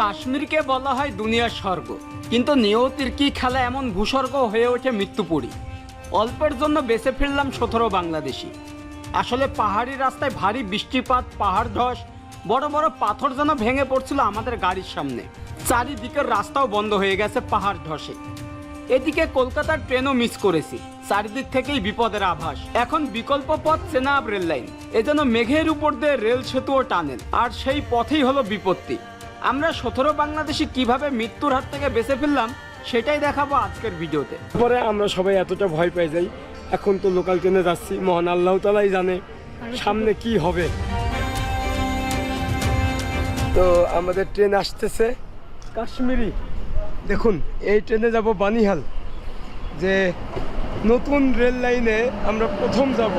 কাশ্মীরকে বলা হয় দুনিয়ার স্বর্গ। কিন্তু নিয়তির কি খেলা এমন ভূস্বর্গ হয়ে ওঠে মৃত্যুপুরী অল্পের জন্য বেঁচে ফিরলাম সতেরো বাংলাদেশি। আসলে পাহাড়ি রাস্তায় ভারী বৃষ্টিপাত, পাহাড় ধস, বড় বড় পাথর যেন ভেঙে পড়ছিল আমাদের গাড়ির সামনে। চারিদিকের রাস্তাও বন্ধ হয়ে গেছে পাহাড় ধসে। এদিকে কলকাতার ট্রেনও মিস করেছি। চারিদিক থেকেই বিপদের আভাস। এখন বিকল্প পথ চেনাব রেল লাইন এজন্য মেঘের উপর দিয়ে রেল সেতু ও টানেল। আর সেই পথেই হলো বিপত্তি। আমরা সতেরো বাংলাদেশি কীভাবে মৃত্যুর হাত থেকে বেঁচে ফেললাম সেটাই দেখাবো আজকের ভিডিওতে। পরে আমরা সবাই এতটা ভয় পেয়ে যাই। এখন তো লোকাল ট্রেনে যাচ্ছি মহান আল্লাহ তালাই জানে সামনে কি হবে। তো আমাদের ট্রেন আসতেছে কাশ্মীরি। দেখুন এই ট্রেনে যাব বানিহাল। যে নতুন রেল লাইনে আমরা প্রথম যাব।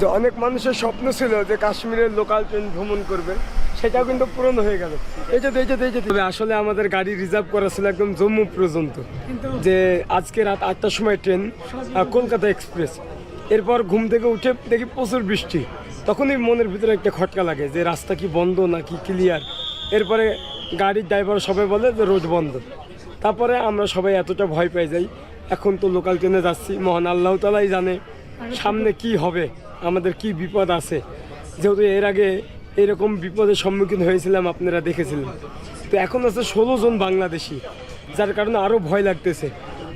যে অনেক মানুষের স্বপ্ন ছিল যে কাশ্মীরের লোকাল ট্রেন ভ্রমণ করবে সেটাও কিন্তু পূরণ হয়ে গেল। এই যে এই যে এই যে তবে আসলে আমাদের গাড়ি রিজার্ভ করা ছিল একদম জম্মু পর্যন্ত। যে আজকে রাত আটটার সময় ট্রেন কলকাতা এক্সপ্রেস এরপর ঘুম থেকে উঠে দেখি প্রচুর বৃষ্টি। তখনই মনের ভিতরে একটা খটকা লাগে যে রাস্তা কি বন্ধ নাকি ক্লিয়ার এরপরে গাড়ির ড্রাইভার সবাই বলে যে রোড বন্ধ। তারপরে আমরা সবাই এতটা ভয় পেয়ে যাই। এখন তো লোকাল ট্রেনে যাচ্ছি মহান আল্লাহ তালাই জানে সামনে কি হবে। আমাদের কি বিপদ আছে? যেহেতু এর আগে এরকম বিপদের সম্মুখীন হয়েছিলাম, আপনারা দেখেছিলেন। তো এখন আছে ষোলো জন বাংলাদেশি, যার কারণে আরও ভয় লাগতেছে।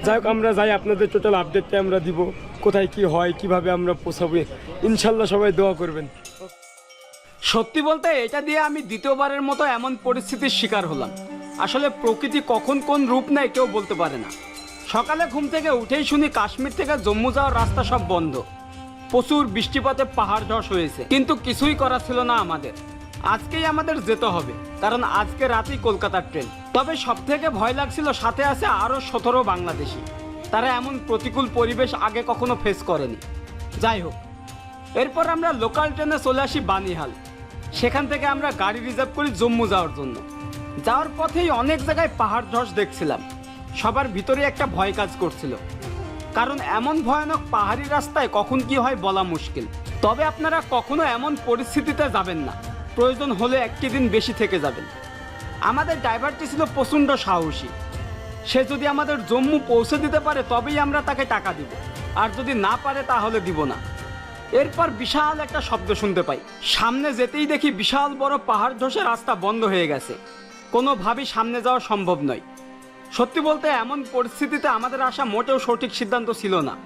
যাই হোক, আমরা যাই, আপনাদের টোটাল আপডেটটা আমরা দিব, কোথায় কি হয়, কীভাবে আমরা পৌঁছাবো। ইনশাল্লাহ সবাই দোয়া করবেন। সত্যি বলতে এটা দিয়ে আমি দ্বিতীয়বারের মতো এমন পরিস্থিতির শিকার হলাম। আসলে প্রকৃতি কখন কোন রূপ নেয় কেউ বলতে পারে না। সকালে ঘুম থেকে উঠেই শুনি কাশ্মীর থেকে জম্মু যাওয়ার রাস্তা সব বন্ধ। প্রচুর বৃষ্টিপাতে পাহাড় ধস হয়েছে। কিন্তু কিছুই করা ছিল না আমাদের। আজকেই আমাদের যেতে হবে, কারণ আজকে রাতেই কলকাতার ট্রেন। তবে সব থেকে ভয় লাগছিল, সাথে আছে আরও সতেরো বাংলাদেশি। তারা এমন প্রতিকূল পরিবেশ আগে কখনো ফেস করেনি। যাই হোক, এরপর আমরা লোকাল ট্রেনে চলে আসি বানিহাল। সেখান থেকে আমরা গাড়ি রিজার্ভ করি জম্মু যাওয়ার জন্য। যাওয়ার পথেই অনেক জায়গায় পাহাড় ধস দেখছিলাম। সবার ভিতরে একটা ভয় কাজ করছিল। কারণ এমন ভয়ানক পাহাড়ি রাস্তায় কখন কি হয় বলা মুশকিল। তবে আপনারা কখনো এমন পরিস্থিতিতে যাবেন না। প্রয়োজন হলে একটি দিন বেশি থেকে যাবেন। আমাদের ড্রাইভারটি ছিল প্রচণ্ড সাহসী। সে যদি আমাদের জম্মু পৌঁছে দিতে পারে, তবেই আমরা তাকে টাকা দিব। আর যদি না পারে, তাহলে দিব না। এরপর বিশাল একটা শব্দ শুনতে পাই। সামনে যেতেই দেখি বিশাল বড় পাহাড় ধসে রাস্তা বন্ধ হয়ে গেছে। কোনোভাবেই সামনে যাওয়া সম্ভব নয়। সত্যি বলতে এমন পরিস্থিতিতে আমাদের আসা মোটেও সঠিক সিদ্ধান্ত ছিল না।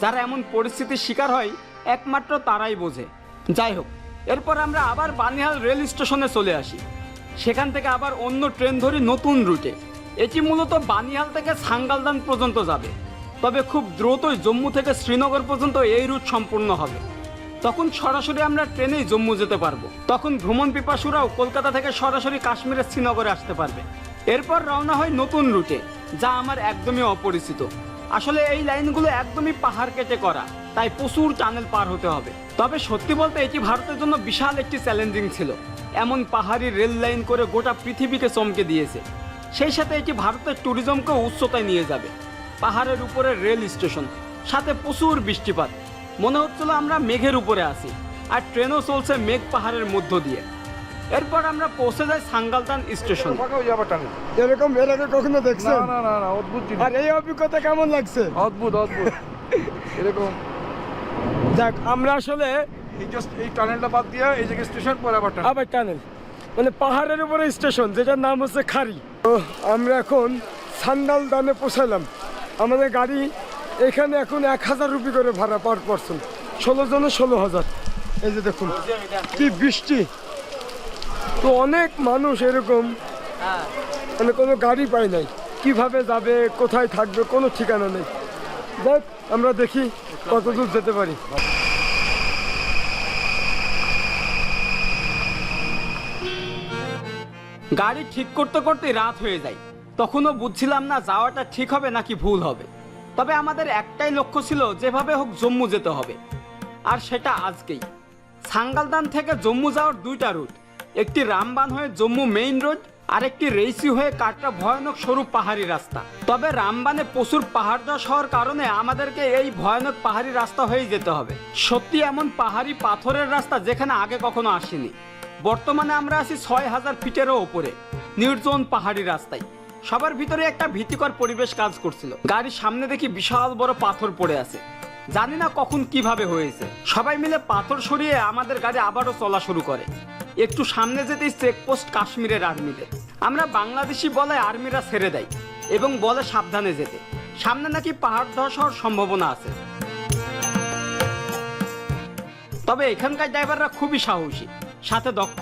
যারা এমন পরিস্থিতির শিকার হয়, একমাত্র তারাই বোঝে। যাই হোক, এরপর আমরা আবার বানিহাল রেল স্টেশনে চলে আসি। সেখান থেকে আবার অন্য ট্রেন ধরি নতুন রুটে। এটি মূলত বানিহাল থেকে সাঙ্গালদান পর্যন্ত যাবে। তবে খুব দ্রুতই জম্মু থেকে শ্রীনগর পর্যন্ত এই রুট সম্পূর্ণ হবে। তখন সরাসরি আমরা ট্রেনেই জম্মু যেতে পারব। তখন ভ্রমণ পিপাসুরাও কলকাতা থেকে সরাসরি কাশ্মীরের শ্রীনগরে আসতে পারবে। এরপর রওনা হয় নতুন রুটে, যা আমার একদমই অপরিচিত। আসলে এই লাইনগুলো একদমই পাহাড় কেটে করা, তাই প্রচুর টানেল পার হতে হবে। তবে সত্যি বলতে এটি ভারতের জন্য বিশাল একটি চ্যালেঞ্জিং ছিল। এমন পাহাড়ি রেল লাইন করে গোটা পৃথিবীকে চমকে দিয়েছে। সেই সাথে এটি ভারতের ট্যুরিজমকে উচ্চতায় নিয়ে যাবে। পাহাড়ের উপরে রেল স্টেশন, সাথে প্রচুর বৃষ্টিপাত। মনে হচ্ছিল আমরা মেঘের উপরে আছি, আর ট্রেনও চলছে মেঘ পাহাড়ের মধ্য দিয়ে। এরপর আমরা পৌঁছে যাই সাঙ্গালতান স্টেশন। এরকম এর আগে কখনো না দেখছেন? না না না অদ্ভুত জিনিস। আর এই অভিজ্ঞতা কেমন লাগছে? অদ্ভুত অদ্ভুত। এরকম। যাক আমরা আসলে এই জাস্ট এই টানেলটা বাদ দিয়ে এই জায়গায় স্টেশন পরে আবার টানেল। আবার টানেল। মানে পাহাড়ের উপরে স্টেশন যেটার নাম হচ্ছে খারি তো আমরা এখন সান্ডাল দানে পৌঁছালাম। আমাদের গাড়ি এখানে এখন এক হাজার রুপি করে ভাড়া পার পারসন। ষোলো জনে ষোলো হাজার। এই যে দেখুন কি বৃষ্টি। তো অনেক মানুষ এরকম। মানে কোনো গাড়ি পায় নাই। কীভাবে যাবে, কোথায় থাকবে, কোনো ঠিকানা নেই। দেখ আমরা দেখি কত দূর যেতে পারি। গাড়ি ঠিক করতে করতে রাত হয়ে যায়। তখনও বুঝছিলাম না যাওয়াটা ঠিক হবে নাকি ভুল হবে। তবে আমাদের একটাই লক্ষ্য ছিল, যেভাবে হোক জম্মু যেতে হবে। আর সেটা আজকেই। সাঙ্গালদান থেকে জম্মু যাওয়ার দুইটা রুট। একটি রামবান হয়ে জম্মু মেইন রোড আর একটি রেইসি হয়ে কাটরা ভয়ানক সরু পাহাড়ি রাস্তা। তবে রামবানে প্রচুর পাহাড় ধস হওয়ার কারণে আমাদেরকে এই ভয়ানক পাহাড়ি রাস্তা হয়েই যেতে হবে। সত্যি এমন পাহাড়ি পাথরের রাস্তা যেখানে আগে কখনো আসেনি। বর্তমানে আমরা আছি ছয় হাজার ফিটেরও ওপরে নির্জন পাহাড়ি রাস্তায়। সবার ভিতরে একটা ভীতিকর পরিবেশ কাজ করছিল। গাড়ির সামনে দেখি বিশাল বড় পাথর পড়ে আছে। জানি না কখন কীভাবে হয়েছে। সবাই মিলে পাথর সরিয়ে আমাদের গাড়ি আবারও চলা শুরু করে। একটু সামনে যেতেই চেকপোস্ট কাশ্মীরের আর্মিদের আমরা বাংলাদেশি বলে আর্মিরা ছেড়ে দেয় এবং বলে সাবধানে যেতে। সামনে নাকি পাহাড় ধস হওয়ার সম্ভাবনা আছে। তবে এখানকার ড্রাইভাররা খুবই সাহসী, সাথে দক্ষ।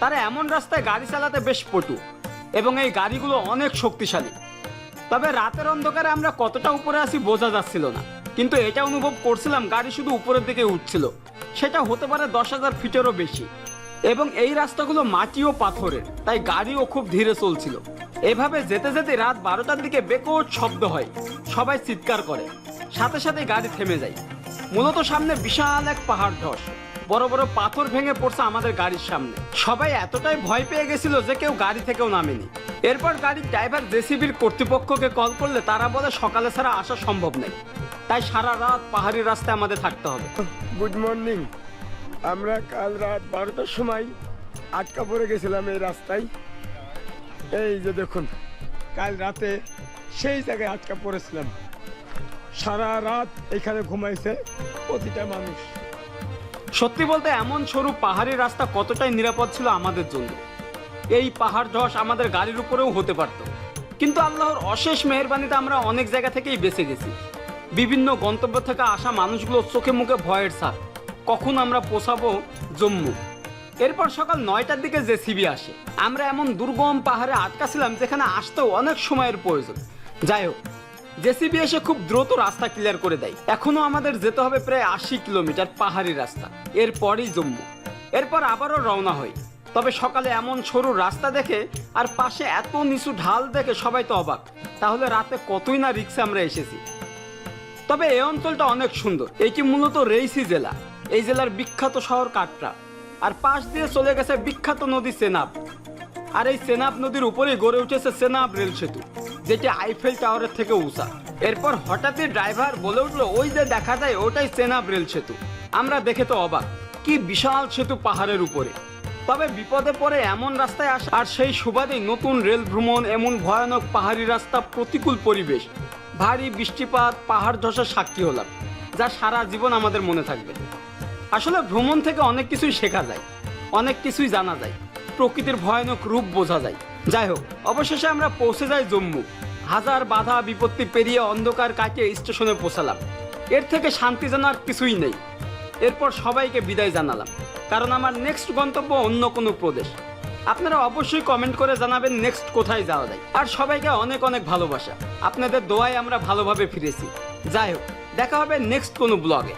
তারা এমন রাস্তায় গাড়ি চালাতে বেশ পটু এবং এই গাড়িগুলো অনেক শক্তিশালী। তবে রাতের অন্ধকারে আমরা কতটা উপরে আছি বোঝা যাচ্ছিল না। কিন্তু এটা অনুভব করছিলাম গাড়ি শুধু উপরের দিকে উঠছিল। সেটা হতে পারে দশ হাজার ফিটেরও বেশি। এবং এই রাস্তাগুলো মাটি ও পাথরের, তাই গাড়িও খুব ধীরে চলছিল। এভাবে যেতে যেতে রাত বারোটার দিকে বেকট শব্দ হয়, সবাই চিৎকার করে। সাথে সাথে গাড়ি থেমে যায়। মূলত সামনে বিশাল এক পাহাড় ধস। বড় বড় পাথর ভেঙে পড়ছে আমাদের গাড়ির সামনে। সবাই এতটাই ভয় পেয়ে গেছিল যে কেউ গাড়ি থেকেও নামেনি। এরপর গাড়ির ড্রাইভার জেসিবির কর্তৃপক্ষকে কল করলে তারা বলে, সকালে ছাড়া আসা সম্ভব নেই। তাই সারা রাত পাহাড়ি রাস্তায় আমাদের থাকতে হবে। Good morning. আমরা কাল রাত বারোটার সময় আটকা পড়ে গেছিলাম এই রাস্তায়। এই যে দেখুন, কাল রাতে সেই জায়গায় আটকা পড়েছিলাম। সারা রাত এখানে ঘুমাইছে প্রতিটা মানুষ। সত্যি বলতে এমন সরু পাহাড়ি রাস্তা কতটাই নিরাপদ ছিল আমাদের জন্য। এই পাহাড় ধস আমাদের গাড়ির উপরেও হতে পারত। কিন্তু আল্লাহর অশেষ মেহেরবানিতে আমরা অনেক জায়গা থেকেই বেঁচে গেছি। বিভিন্ন গন্তব্য থেকে আসা মানুষগুলো চোখে মুখে ভয়ের সাথ কখন আমরা পোষাবো জম্মু। এরপর সকাল নয়টার দিকে জেসিবি আসে, আমরা এমন দুর্গম পাহাড়ে আটকা ছিলাম যেখানে আসতেও অনেক সময়ের প্রয়োজন। যাই হোক জেসিবি এসে খুব দ্রুত রাস্তা ক্লিয়ার করে দেয়। এখনও আমাদের যেতে হবে প্রায় আশি কিলোমিটার পাহাড়ি রাস্তা, এরপরই জম্মু। এরপর আবারও রওনা হই। তবে সকালে এমন সরু রাস্তা দেখে আর পাশে এত নিচু ঢাল দেখে সবাই তো অবাক। তাহলে রাতে কতই না রিক্সে আমরা এসেছি। তবে এই অঞ্চলটা অনেক সুন্দর। এটি মূলত রেইসি জেলা। এই জেলার বিখ্যাত শহর কাটরা। আর পাশ দিয়ে চলে গেছে বিখ্যাত নদী সেনাব। আর এই সেনাব নদীর উপরেই গড়ে উঠেছে সেনাব রেল সেতু, যেটি আইফেল টাওয়ারের থেকে উঁচা। এরপর হঠাৎই ড্রাইভার বলে উঠল, ওই যে দেখা যায়, ওটাই সেনাব রেল সেতু। আমরা দেখে তো অবাক, কি বিশাল সেতু পাহাড়ের উপরে। তবে বিপদে পড়ে এমন রাস্তায় আসা, আর সেই সুবাদেই নতুন রেল ভ্রমণ, এমন ভয়ানক পাহাড়ি রাস্তা, প্রতিকূল পরিবেশ। ভারী বৃষ্টিপাত, পাহাড় ধসের সাক্ষী হলাম, যা সারা জীবন আমাদের মনে থাকবে। আসলে ভ্রমণ থেকে অনেক কিছুই শেখা যায়, অনেক কিছুই জানা যায়, প্রকৃতির ভয়ানক রূপ বোঝা যায়। যাই হোক, অবশেষে আমরা পৌঁছে যাই জম্মু। হাজার বাধা, বিপত্তি পেরিয়ে অন্ধকার কাটিয়ে স্টেশনে পৌঁছালাম। এর থেকে শান্তি জানার কিছুই নেই। এরপর সবাইকে বিদায় জানালাম। কারণ আমার নেক্সট গন্তব্য অন্য কোনো প্রদেশ। আপনারা অবশ্যই কমেন্ট করে জানাবেন নেক্সট কোথায় যাওয়া যায়। আর সবাইকে অনেক অনেক ভালোবাসা। আপনাদের দোয়ায় আমরা ভালোভাবে ফিরেছি। যাই হোক, দেখা হবে নেক্সট কোনো ব্লগে